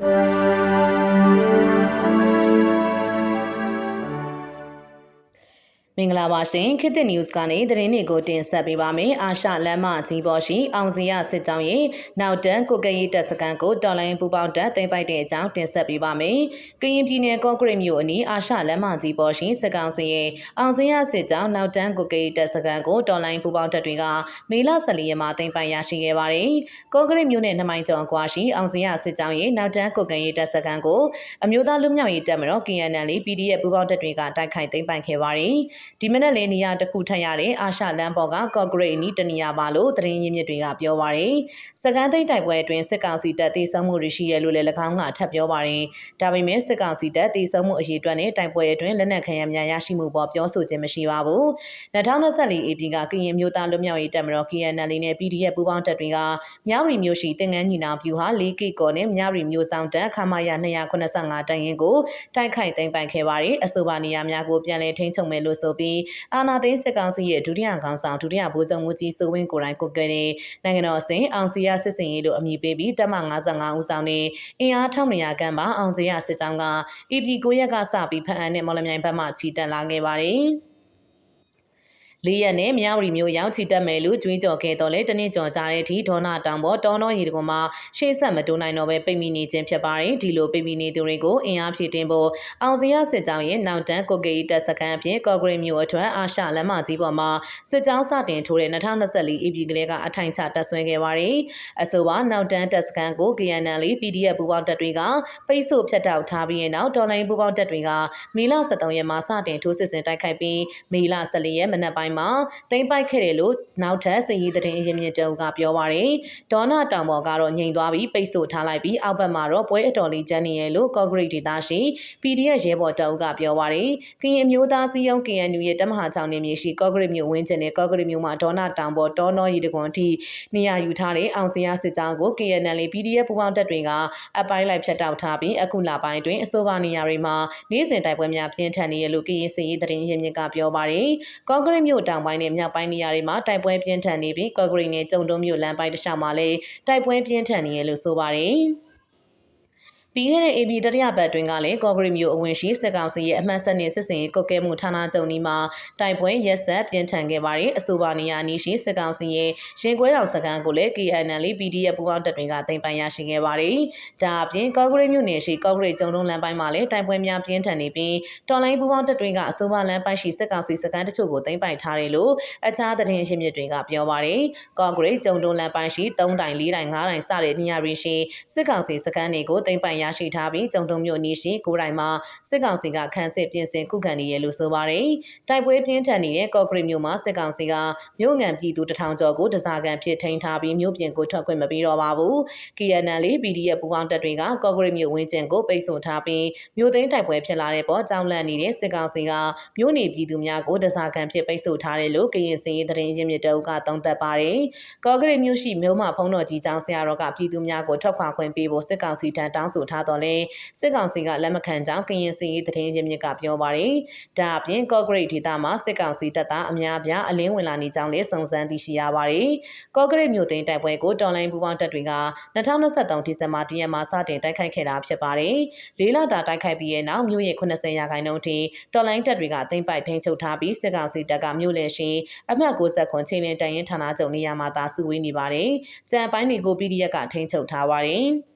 မ င်္ဂလာပါရှင်ခေတ်သစ် news ကနေသတင်းတွေကိုတင်ဆက်ပေးပါမယ်အာရှလမ်းမကြီးပေါ်ရှိအောင်စီရစစ်ကြောင်းရဲ့နောက်တန်းကိုကရီတပ်စခန်းကိုတော်လိုင်းပူပေါင်းတပ်တင်ပိုက်တဲ့အကြောင်းတင်ဆက်ပေးပါမယ်ကရင်ပြည်နယ်ကော့ဂရိတ်မြို့အနီးအာရှလမ်းမကြီးပေါ်ရှိစစ်ကောင်စီရဲ့အောင်စီရစစ်ကြောင်းနောက်တန်းကိုကရီတပ်စခန်းကိုတော်လိုင်းပူပေါင်းတပ်တွေကမေလ14ရက်မှာတင်ပိုက်ရရှိခဲ့ပါတယ်ကော့ဂရိတ်မြို့နယ်နှမိုင်းကျော်ကွာရှိအောင်စီရစစ်ကြောင်းရဲ့နောက်တန်းကိုကရီတပ်စခန်းကိုအမျိုးသားလူမျိုးရေးတပ်မတော် KNL PDF ပူပေါင်းတပ်တွေကတိုက်ခိုက်သိမ်းပိုက်ခဲ့ပါတယ်ဒီမနက်လေးနေရာတစ်ခုထပ်ရတဲ့အာရှလမ်းပေါ်ကကော့ဂရိတ်အနီးတနေရာပါလို့သတင်းရင်းမြစ်တွေကပြောပါရယ်စကန်သိန်းတိုက်ပွဲအတွင်းစစ်ကောင်စီတပ်တေဆုံးမှုတွေရှိရလို့လည်း၎င်းကထပ်ပြောပါရယ်ဒါပေမဲ့စစ်ကောင်စီတပ်တေဆုံးမှုအရေးအတွက်နဲ့တိုက်ပွဲအတွင်းလက်နက်ခဲယမ်းများရရှိမှုပေါ်ပြောဆိုခြင်းမရှိပါဘူး2024 AP ကကရင်မျိုးသားလွတ်မြောက်ရေးတပ်မတော် KNL နဲ့ PDF ပူးပေါင်းတပ်တွေကမြဝတီမြို့ရှိတင်ငန်းညီနောင်ပြူဟာ၄ကီကော်နဲ့မြဝတီမြို့ဆောင်တပ်ခမာယာ285တန်ရင်ကိုတိုက်ခိုက်သိမ်းပိုက်ခဲ့ပါရယ်အဆိုပါနေရာများကိုပြန်လည်ထိန်းချုပ်မယ်လို့ဆိုပြီးအာနာသိန်းစစ်ကောင်စီရဲ့ဒုတိယခေါင်းဆောင်ဒုတိယဗိုလ်ချုပ်မှုကြီးစိုးဝင်းကိုယ်တိုင်ကိုကဲတဲ့နိုင်ငံတော်အဆင့်အောင်စီရစစ်စင်ရေးလို့အမည်ပေးပြီးတပ်မ55ဦးဆောင်နဲ့အင်အား1200ခန့်ပါအောင်စီရစစ်ကြောင်းက EP 9ရက်ကစပြီးဖန်အန်နဲ့မော်လမြိုင်ဘက်မှချီတက်လာခဲ့ပါတယ်။ လေးရက်နဲ့မြဝတီမျိုးရောက်ချီတက်မယ်လို့ကြွေးကြော်ခဲ့တော့လေတနေ့ကြော်ကြတဲ့အထိဒေါနာတောင်ပေါ်တောနောရီတကွန်မှာရှေ့ဆက်မတိုးနိုင်တော့ပဲပိတ်မိနေခြင်းဖြစ်ပါတယ်ဒီလိုပိတ်မိနေသူတွေကိုအင်အားဖြည့်တင်ဖို့အောင်စရစစ်ကြောင်းရဲ့နောက်တန်းကိုကေတက်စကန်အဖြစ်ကော့ဂရိတ်မျိုးအထွတ်အာရှလမ်းမကြီးပေါ်မှာစစ်ကြောင်းစတင်ထိုးတဲ့2024 EP ကလေးကအထိုင်ချတက်ဆွဲခဲ့ပါတယ်အဆိုပါနောက်တန်းတက်စကန်ကို KNL PDF ပူပေါင်းတပ်တွေကပိတ်ဆို့ဖြတ်တောက်ထားပြီးတဲ့နောက်တော်လိုင်းပူပေါင်းတပ်တွေကမေလ23ရက်မှာစတင်ထိုးစစ်ဆင်တိုက်ခိုက်ပြီးမေလ14ရက်မနက်ပိုင်းပိုင်းမှာတိမ့်ပိုက်ခဲ့တယ်လို့နောက်ထပ်စည်ရည်သတင်းအရင်းမြစ်တုံကပြောပါရယ်ဒေါနာတောင်ပေါ်ကတော့ငြိမ်သွားပြီးပိတ်ဆို့ထားလိုက်ပြီးအောက်ဘက်မှာတော့ပွဲအတော်လေးကျန်းနေရလို့ကော့ဂရိတ်ဒေသရှိ PDF ရဲဘော်တောင်ကပြောပါရယ်ကရင်မျိုးသားစည်းရုံး KNU ရဲ့တမဟာချောင်းနေမြေရှိကော့ဂရိတ်မြို့ဝင်းကျင်နဲ့ကော့ဂရိတ်မြို့မှာဒေါနာတောင်ပေါ်တောနောရီတကွန်ထိနေရာယူထားတဲ့အောင်စရာစစ်ကြောင်းကို KNL PDF ပူးပေါင်းတပ်တွေကအပိုင်းလိုက်ဖြတ်တောက်ထားပြီးအခုလပိုင်းအတွင်းအဆိုပါနေရာတွေမှာနေ့စဉ်တိုက်ပွဲများပြင်းထန်နေရလို့ကရင်စည်ရေးသတင်းရင်းမြစ်ကပြောပါရယ်ကော့ဂရိတ်မြို့တောင်ပိုင်းနဲ့မြောက်ပိုင်းနေရာတွေမှာတိုက်ပွဲပြင်းထန်နေပြီးကော့ဂရိတ်နဲ့ကျုံတုံးမြို့လမ်းပိုင်းတစ်လျှောက်မှာလည်းတိုက်ပွဲပြင်းထန်နေရလို့ဆိုပါတယ်။ ပြီးခဲ့တဲ့ AB တတိယပတ်တွင်ကလည်းကော့ဂရိတ်မြို့အဝင်ရှိစစ်ကောင်စီရဲ့အမှတ်ဆက်နေစစ်စင်ရေးကုတ်ကဲမှုဌာနချုပ်နီးမှာတိုက်ပွဲရက်ဆက်ပြင်းထန်ခဲ့ပါတယ်အဆိုပါနေရာနီးရှိစစ်ကောင်စီရဲ့ရင်ကွဲတော်စကန်ကိုလည်း KNL PDF ပူးပေါင်းတပ်တွေကတင်ပိုင်ရရှိခဲ့ပါတယ်ဒါအပြင်ကော့ဂရိတ်မြို့နယ်ရှိကော့ဂရိတ်ကျုံတုံးလမ်းပိုင်းမှာလည်းတိုက်ပွဲများပြင်းထန်နေပြီးတော်လိုင်းပူးပေါင်းတပ်တွေကအဆိုပါလမ်းပိုင်းရှိစစ်ကောင်စီစကန်တချို့ကိုတင်ပိုင်ထားတယ်လို့အခြားသတင်းရှင်းမြစ်တွေကပြောပါတယ်ကော့ဂရိတ်ကျုံတုံးလမ်းပိုင်းရှိ3တိုင်4တိုင်5တိုင်စတဲ့နေရာတွေရှိစစ်ကောင်စီစကန်တွေကိုတင်ပိုင်ရရှိထားပြီးကြုံတုံမြို့နီးရှိကိုတိုင်မှာစစ်ကောင်စီကခန်းစစ်ပြင်ဆင်ခုခံနေရလို့ဆိုပါတယ်။တိုက်ပွဲပြင်းထန်နေတဲ့ကော့ဂရိတ်မြို့မှာစစ်ကောင်စီကမြို့ငံပြည်သူတထောင်ကျော်ကိုတစားကန်ဖြစ်ထိန်းထားပြီးမြို့ပြင်ကိုထွက်ခွင့်မပေးတော့ပါဘူး။ KNL PDF ပူးပေါင်းတပ်တွေကကော့ဂရိတ်မြို့ဝင်းကျင်ကိုပိတ်ဆို့ထားပြီးမြို့သိမ်းတိုက်ပွဲဖြစ်လာတဲ့ပေါ်ကြောင်းလန့်နေတဲ့စစ်ကောင်စီကမြို့နေပြည်သူများကိုတစားကန်ဖြစ်ပိတ်ဆို့ထားတယ်လို့ကရင်စင်ရေးသတင်းရင်းမြစ်တအုပ်ကသုံးသပ်ပါတယ်။ကော့ဂရိတ်မြို့ရှိမြို့မဖုံးတော်ကြီးကျောင်းဆရာတော်ကပြည်သူများကိုထွက်ခွာခွင့်ပေးဖို့စစ်ကောင်စီထံတောင်းဆိုထားတော်လဲစစ်ကောင်စီကလက်မခံကြောင်းကရင်စီရေးသတင်းရင်းမြစ်ကပြောပါတယ်။ဒါအပြင်ကော့ဂရိတ်ဒေသမှာစစ်ကောင်စီတပ်သားအများအပြားအလင်းဝင်လာနေကြောင်းလည်းစုံစမ်းသိရှိရပါတယ်။ကော့ဂရိတ်မြို့သိမ်းတိုက်ပွဲကိုတော်လိုင်းပူပေါင်းတပ်တွေက2023ဒီဇင်ဘာ10ရက်မှာစတင်တိုက်ခိုက်ခဲ့တာဖြစ်ပါတယ်။လေးလတာတိုက်ခိုက်ပြီးတဲ့နောက်မြို့ရဲ့80ရာခိုင်နှုန်းထိတော်လိုင်းတပ်တွေကသိမ်းပိုက်ထိန်းချုပ်ထားပြီးစစ်ကောင်စီတပ်ကမြို့လယ်ရှိအမှတ်60ခွန်ချင်းလင်းတန်ရင်ဌာနချုပ်နေရာမှာသာစုဝေးနေပါတယ်။ကြံပိုင်းတွေကို PDF ကထိန်းချုပ်ထားပါတယ်။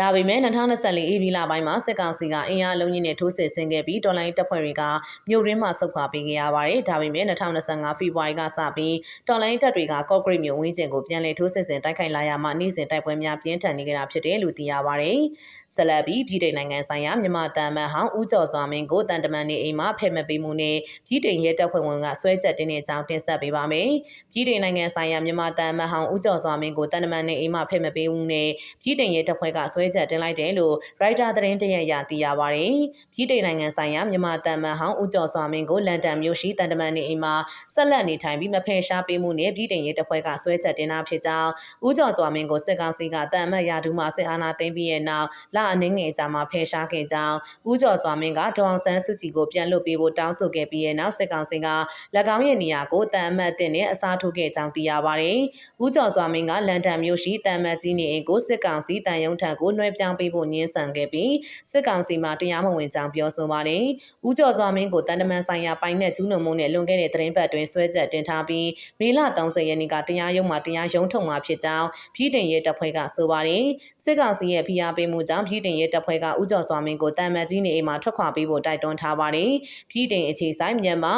ဒါပေမဲ့2024 AB လပိုင်းမှာစစ်ကောင်စီကအင်အားလုံးကြီးနဲ့ထိုးစစ်ဆင်ခဲ့ပြီးတော်လိုင်းတပ်ဖွဲ့တွေကမြို့ရင်းမှာဆုတ်ခွာပေးခဲ့ရပါတယ်။ဒါပေမဲ့2025ဖေဖော်ဝါရီကစပြီးတော်လိုင်းတပ်တွေကကော့ဂရိတ်မြို့ဝင်းကျင်ကိုပြန်လည်ထိုးစစ်ဆင်တိုက်ခိုက်လာရမှနေ့စဉ်တိုက်ပွဲများပြင်းထန်နေကြတာဖြစ်တယ်လို့သိရပါတယ်။ဆက်လက်ပြီးပြည်ထောင်နိုင်ငံဆိုင်ရာမြန်မာတန်မန်ဟောင်းဦးကျော်စွာမင်းကိုတန်တမန်နေအိမ်မှာဖယ်မပေးမှုနဲ့ပြည်ထောင်ရဲတပ်ဖွဲ့ဝင်ကဆွဲချက်တင်တဲ့အကြောင်းတင်ဆက်ပေးပါမယ်။ပြည်ထောင်နိုင်ငံဆိုင်ရာမြန်မာတန်မန်ဟောင်းဦးကျော်စွာမင်းကိုတန်တမန်နေအိမ်မှာဖယ်မပေးမှုနဲ့ပြည်ထောင်ရဲတပ်ဖွဲ့ကဆွဲဲချက်တင်လိုက်တယ်လို့ရိုက်တာသတင်းတရက်ရသိရပါတယ်။ပြည်ထောင်နိုင်ငံဆိုင်ရာမြန်မာတန်မန်ဟောင်းဦးကျော်စွာမင်းကိုလန်ဒန်မြို့ရှိတန်တမန်နေအိမ်မှာဆက်လက်နေထိုင်ပြီးမဖယ်ရှားပေးမှုနဲ့ပြည်ထောင်ရေးတပ်ဖွဲ့ကဆွဲချက်တင်တာဖြစ်ကြောင်းဦးကျော်စွာမင်းကိုစစ်ကောင်စီကတန်အမတ်ရာထူးမှစစ်အာဏာသိမ်းပြီးတဲ့နောက်လအနှင်းငယ်ကြာမှဖယ်ရှားခဲ့ကြောင်းဦးကျော်စွာမင်းကဒေါအောင်ဆန်းစုကြည်ကိုပြန်လွှတ်ပေးဖို့တောင်းဆိုခဲ့ပြီးတဲ့နောက်စစ်ကောင်စီက၎င်းရဲ့နေရာကိုတန်အမတ်တင်နဲ့အစားထိုးခဲ့ကြောင်းသိရပါတယ်။ဦးကျော်စွာမင်းကလန်ဒန်မြို့ရှိတန်အမတ်ကြီးနေအိမ်ကိုစစ်ကောင်စီတန်ယုံထံကိုလွှဲပြောင်းပေးဖို့ညှင်းဆန်ခဲ့ပြီးစစ်ကောင်စီမှတရားမဝင်ကြောင်းပြောဆိုပါတယ်။ဦးကျော်စွာမင်းကိုတန်တမန်ဆိုင်ရာပိုင်းနဲ့ကျူးလွန်မှုနဲ့လွန်ခဲ့တဲ့သတင်းပတ်တွင်ဆွဲချက်တင်ထားပြီးမေလ30ရက်နေ့ကတရားရုံးမှာတရားရုံးထုတ်မှာဖြစ်ကြောင်းပြည်တင်ရဲတပ်ဖွဲ့ကဆိုပါတယ်။စစ်ကောင်စီရဲ့ဖိအားပေးမှုကြောင့်ပြည်တင်ရဲတပ်ဖွဲ့ကဦးကျော်စွာမင်းကိုတန်မတ်ကြီးနေအိမ်မှာထွက်ခွာပေးဖို့တိုက်တွန်းထားပါတယ်။ပြည်တင်အခြေဆိုင်မြန်မာ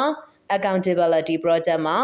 accountability project မှာ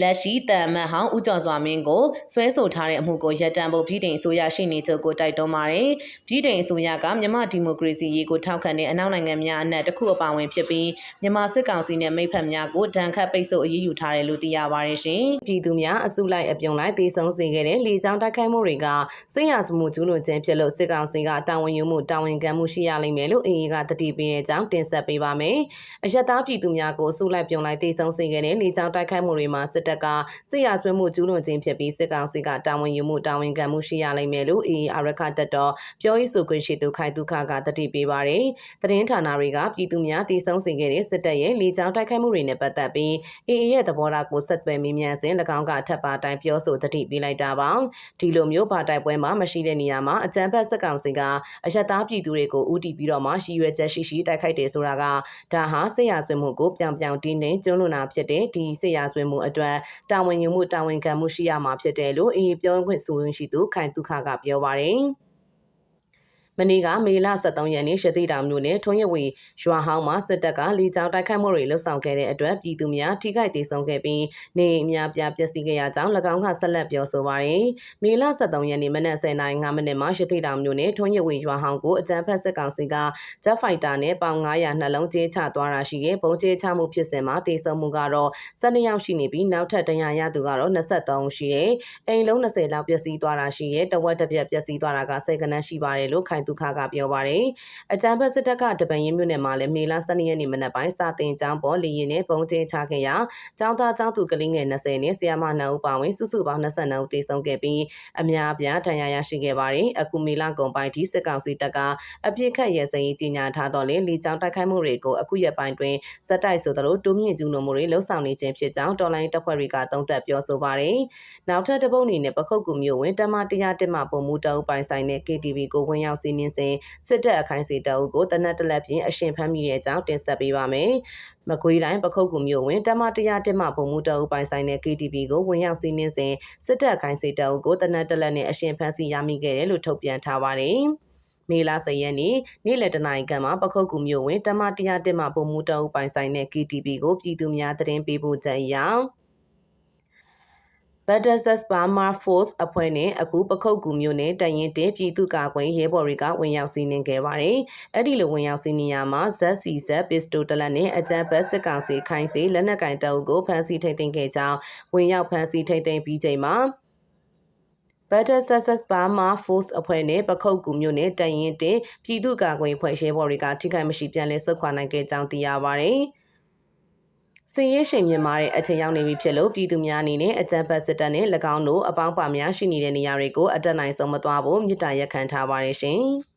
လက်ရှိတန်မတ်ဟောင်းဦးကျော်စွာမင်းကိုဆွဲဆိုထားတဲ့အမှုကိုရပ်တန့်ဖို့ပြည်ထောင်အစိုးရရှိနေချုပ်ကိုတိုက်တွန်းပါတယ်။ပြည်ထောင်အစိုးရကမြန်မာဒီမိုကရေစီရေးကိုထောက်ခံတဲ့အနောက်နိုင်ငံများအနက်တစ်ခုအပါအဝင်ဖြစ်ပြီးမြန်မာစစ်ကောင်စီနဲ့မိဖက်များကိုဒဏ်ခတ်ပိတ်ဆို့အရေးယူထားတယ်လို့သိရပါတယ်ရှင်။ပြည်သူများအစုလိုက်အပြုံလိုက်တေဆုံးစေခဲ့တဲ့လေကြောင်းတိုက်ခိုက်မှုတွေကစစ်ရာဇမှုကျူးလွန်ခြင်းဖြစ်လို့စစ်ကောင်စီကတာဝန်ယူမှုတာဝန်ခံမှုရှိရလိမ့်မယ်လို့အေအေကတတိပေးတဲ့အကြောင်းတင်ဆက်ပေးပါမယ်။အယက်သားပြည်သူများကိုအစုလိုက်ပြုံလိုက်တေဆုံးစေခဲ့တဲ့လေကြောင်းတိုက်ခိုက်မှုတွေမှာစစ်တပ်ကစစ်ရာဆွဲမှုကျူးလွန်ခြင်းဖြစ်ပြီးစစ်ကောင်စီကတာဝန်ယူမှုတာဝန်ခံမှုရှိရလိမ့်မယ်လို့အေအာရခတက်တော်ပြောရေးဆိုခွင့်ရှိသူခိုင်ဒုက္ခကတတိပေးပါတယ်။သတင်းဌာနတွေကပြည်သူများတည်ဆုံစေခဲ့တဲ့စစ်တပ်ရဲ့လေကြောင်းတိုက်ခိုက်မှုတွေနဲ့ပတ်သက်ပြီးအေအေရဲ့သဘောထားကိုဆက်သွယ်မေးမြန်းစဉ်၎င်းကထပ်ပါတိုင်းပြောဆိုတတိပေးလိုက်တာပါ။ဒီလိုမျိုးပါတိုက်ပွဲမှာမရှိတဲ့နေရာမှာအကြမ်းဖက်စစ်ကောင်စီကအယက်သားပြည်သူတွေကိုဦးတည်ပြီးတော့မှရည်ရွယ်ချက်ရှိရှိတိုက်ခိုက်တယ်ဆိုတာကဒါဟာစစ်ရာဆွေးမှုကိုပြောင်ပြောင်တင်းတင်းကျွလွန်တာဖြစ်တဲ့ဒီစစ်ရာဆွေးမှုအတွက်တာဝန်ယူမှုတာဝန်ခံမှုရှိရမှာဖြစ်တယ်လို့အေးပြောခွင့်ဆိုရင်ရှိသူခိုင်တုခကပြောပါတယ်။ မနေ့ကမေလ23ရက်နေ့ရှတိတောင်မြို့နယ်ထွန်းရဝေရွာဟောင်းမှာစစ်တပ်ကလေကြောင်းတိုက်ခိုက်မှုတွေလှုပ်ဆောင်ခဲ့တဲ့အတွက်ပြည်သူများထိခိုက်ဒေဆုံးခဲ့ပြီးနေအများပြပျက်စီးခဲ့ရကြောင်း၎င်းကဆက်လက်ပြောဆိုပါရယ်မေလ23ရက်နေ့မနက်09:05မိနစ်မှာရှတိတောင်မြို့နယ်ထွန်းရဝေရွာဟောင်းကိုအကြမ်းဖက်စစ်ကောင်စီကဂျက်ဖိုက်တာနဲ့ပေါင်900နှလုံးကျဲချသွားတာရှိရဲ့ပုံကျဲချမှုဖြစ်စဉ်မှာဒေဆုံးမှုကတော့12ယောက်ရှိနေပြီးနောက်ထပ်တရားရသူကတော့23ရှိရဲ့အိမ်လုံး20လောက်ပျက်စီးသွားတာရှိရဲ့တဝက်တစ်ပြက်ပျက်စီးသွားတာက10ကနန်းရှိပါတယ်လို့ခိုင်ဒုက္ခကပြောပါတယ်။အကြံဖက်စစ်တပ်ကတပန်ရင်မြို့နယ်မှာလည်းမေလ12ရက်နေ့မနက်ပိုင်းစာတင်ကျောင်းပေါ်လေရင်နဲ့ပုံချင်းချခဲ့ရာကျောင်းသားကျောင်းသူကလေးငယ်20နဲ့ဆရာမ2ဦးပါဝင်စုစုပေါင်း22ဦးတေဆုံးခဲ့ပြီးအများအပြားဒဏ်ရာရရှိခဲ့ပါတယ်။အခုမေလကုန်ပိုင်းထိစစ်ကောင်စီတပ်ကအပြစ်ခတ်ရဲစရင်ကြီးညာထားတော့လေလေကြောင်းတိုက်ခိုက်မှုတွေကိုအခုရက်ပိုင်းတွင်စက်တိုက်ဆိုသလိုတိုးမြင့်ကျူးလွန်မှုတွေလှုံ့ဆော်နေခြင်းဖြစ်ကြောင်းတော်လိုင်းတပ်ဖွဲ့တွေကသုံးသပ်ပြောဆိုပါတယ်။နောက်ထပ်တစ်ပုတ်အနေနဲ့ပခုတ်ကူမျိုးဝင်တမတရားတက်မှပုံမူတအုပ်ပိုင်ဆိုင်တဲ့ KTV ကိုဝင်ရောက်စီးနင်းစဉ်စစ်တပ်အခိုင်စီတအုပ်ကိုတနက်တလက်ဖြင့်အရှင်ဖမ်းမိတဲ့အကြောင်းတင်ဆက်ပေးပါမယ်။မကွေးတိုင်းပခုတ်ကူမျိုးဝင်တမတရားတက်မှပုံမူတအုပ်ပိုင်ဆိုင်တဲ့ KTV ကိုဝင်ရောက်စီးနင်းစဉ်စစ်တပ်အခိုင်စီတအုပ်ကိုတနက်တလက်နဲ့အရှင်ဖမ်းဆီးရမိခဲ့တယ်လို့ထုတ်ပြန်ထားပါတယ်။မေလာစရက်နေ့နေ့လယ်တနာရီခန့်မှာပခုတ်ကူမျိုးဝင်တမတရားတက်မှပုံမူတအုပ်ပိုင်ဆိုင်တဲ့ KTV ကိုပြည်သူများသတင်းပေးဖို့ကြံ့ရအောင် Badassas Burma Force အဖွဲ့နဲ့အခုပခုတ်ကူမျိုးနဲ့တရင်တဲပြည်သူ့ကာကွယ်ရဲဘော်တွေကဝင်ရောက်စီးနင်းခဲ့ပါတယ်။အဲ့ဒီလိုဝင်ရောက်စီးနင်းရမှာ ZCZ Pistol တလက်နဲ့အကြမ်းဖက်စစ်ကောင်စီခိုင်းစီလက်နက်ကင်တအုပ်ကိုဖမ်းဆီးထိန်းသိမ်းခဲ့ကြောင်းဝင်ရောက်ဖမ်းဆီးထိန်းသိမ်းပြီးချိန်မှာ Better Success Burma Force အဖွဲ့နဲ့ပခုတ်ကူမျိုးနဲ့တရင်တဲပြည်သူ့ကာကွယ်ဖွဲ့ရဲဘော်တွေကထိခိုက်မရှိပြန်လည်ဆုတ်ခွာနိုင်ခဲ့ကြောင်းသိရပါတယ်။ စည်ရေးရှင်မြင်မာတဲ့အချိန်ရောက်နေပြီဖြစ်လို့ပြည်သူများအနေနဲ့အကြံဖတ်စစ်တပ်နဲ့၎င်းတို့အပေါင်းပါများရှိနေတဲ့နေရာတွေကိုအတက်နိုင်ဆုံးမသွားဖို့မြစ်တာရက်ခံထားပါတယ်ရှင်။